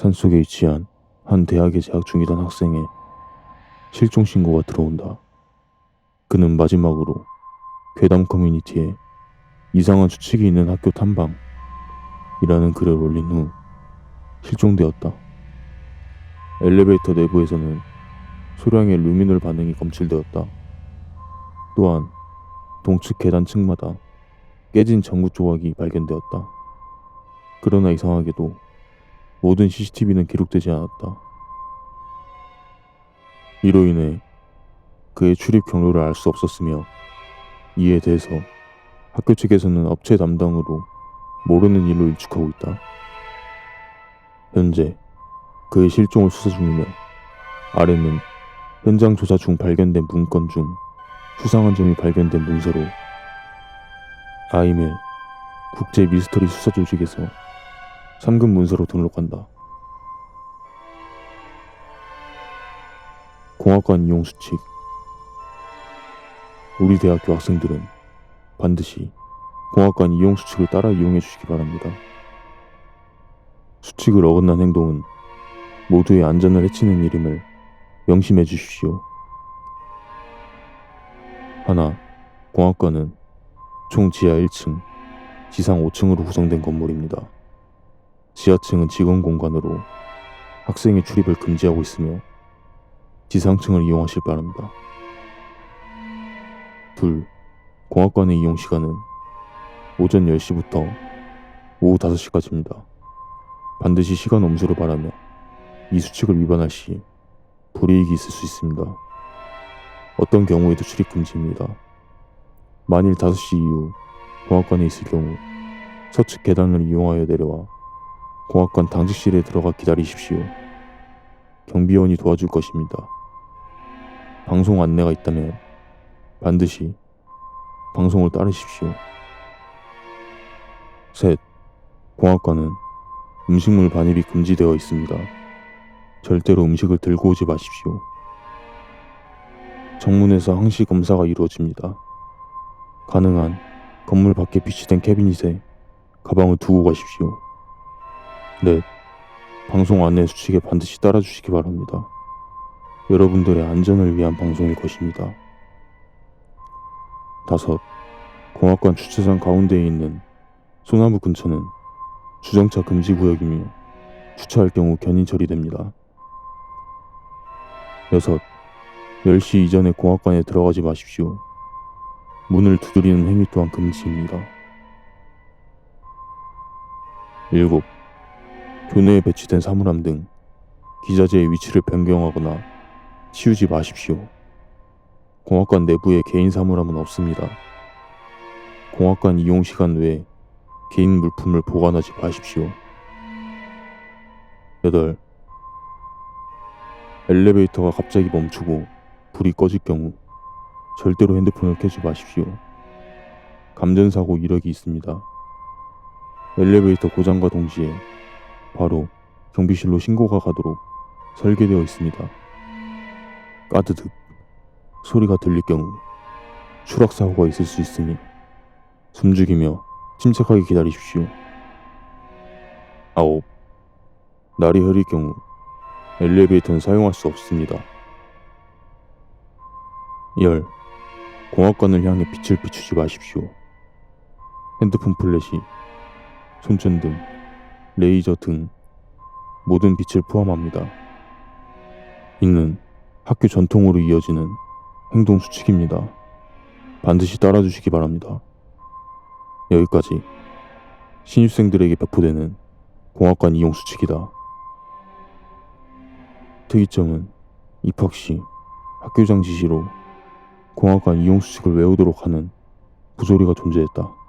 산속에 위치한 한 대학에 재학 중이던 학생의 실종 신고가 들어온다. 그는 마지막으로 괴담 커뮤니티에 이상한 추측이 있는 학교 탐방이라는 글을 올린 후 실종되었다. 엘리베이터 내부에서는 소량의 루미놀 반응이 검출되었다. 또한 동측 계단 층마다 깨진 전구 조각이 발견되었다. 그러나 이상하게도 모든 CCTV는 기록되지 않았다. 이로 인해 그의 출입 경로를 알 수 없었으며 이에 대해서 학교 측에서는 업체 담당으로 모르는 일로 일축하고 있다. 현재 그의 실종을 수사 중이며 아래는 현장 조사 중 발견된 문건 중 수상한 점이 발견된 문서로 아이멜 국제 미스터리 수사 조직에서 3급 문서로 등록한다. 공학관 이용 수칙 우리 대학교 학생들은 반드시 공학관 이용 수칙을 따라 이용해 주시기 바랍니다. 수칙을 어긋난 행동은 모두의 안전을 해치는 일임을 명심해 주십시오. 하나, 공학관은 총 지하 1층, 지상 5층으로 구성된 건물입니다. 지하층은 직원 공간으로 학생의 출입을 금지하고 있으며 지상층을 이용하실 바랍니다. 둘, 공학관의 이용 시간은 오전 10시부터 오후 5시까지입니다. 반드시 시간 엄수를 바라며 이 수칙을 위반할 시 불이익이 있을 수 있습니다. 어떤 경우에도 출입 금지입니다. 만일 5시 이후 공학관에 있을 경우 서측 계단을 이용하여 내려와 공학관 당직실에 들어가 기다리십시오. 경비원이 도와줄 것입니다. 방송 안내가 있다면 반드시 방송을 따르십시오. 셋. 공학관은 음식물 반입이 금지되어 있습니다. 절대로 음식을 들고 오지 마십시오. 정문에서 항시 검사가 이루어집니다. 가능한 건물 밖에 비치된 캐비닛에 가방을 두고 가십시오. 넷. 방송 안내 수칙에 반드시 따라주시기 바랍니다. 여러분들의 안전을 위한 방송일 것입니다. 다섯. 공학관 주차장 가운데에 있는 소나무 근처는 주정차 금지 구역이며 주차할 경우 견인 처리됩니다. 여섯. 10시 이전에 공학관에 들어가지 마십시오. 문을 두드리는 행위 또한 금지입니다. 7. 교내에 배치된 사물함 등 기자재의 위치를 변경하거나 치우지 마십시오. 공학관 내부에 개인 사물함은 없습니다. 공학관 이용 시간 외에 개인 물품을 보관하지 마십시오. 8. 엘리베이터가 갑자기 멈추고 불이 꺼질 경우 절대로 핸드폰을 켜지 마십시오. 감전사고 이력이 있습니다. 엘리베이터 고장과 동시에 바로 경비실로 신고가 가도록 설계되어 있습니다. 까드득 소리가 들릴 경우 추락사고가 있을 수 있으니 숨죽이며 침착하게 기다리십시오. 아홉 날이 흐릴 경우 엘리베이터는 사용할 수 없습니다. 열 공학관을 향해 빛을 비추지 마십시오. 핸드폰 플래시, 손전등, 레이저 등 모든 빛을 포함합니다. 이는 학교 전통으로 이어지는 행동 수칙입니다. 반드시 따라주시기 바랍니다. 여기까지 신입생들에게 배포되는 공학관 이용 수칙이다. 특이점은 입학 시 학교장 지시로 공학관 이용 수칙을 외우도록 하는 부조리가 존재했다.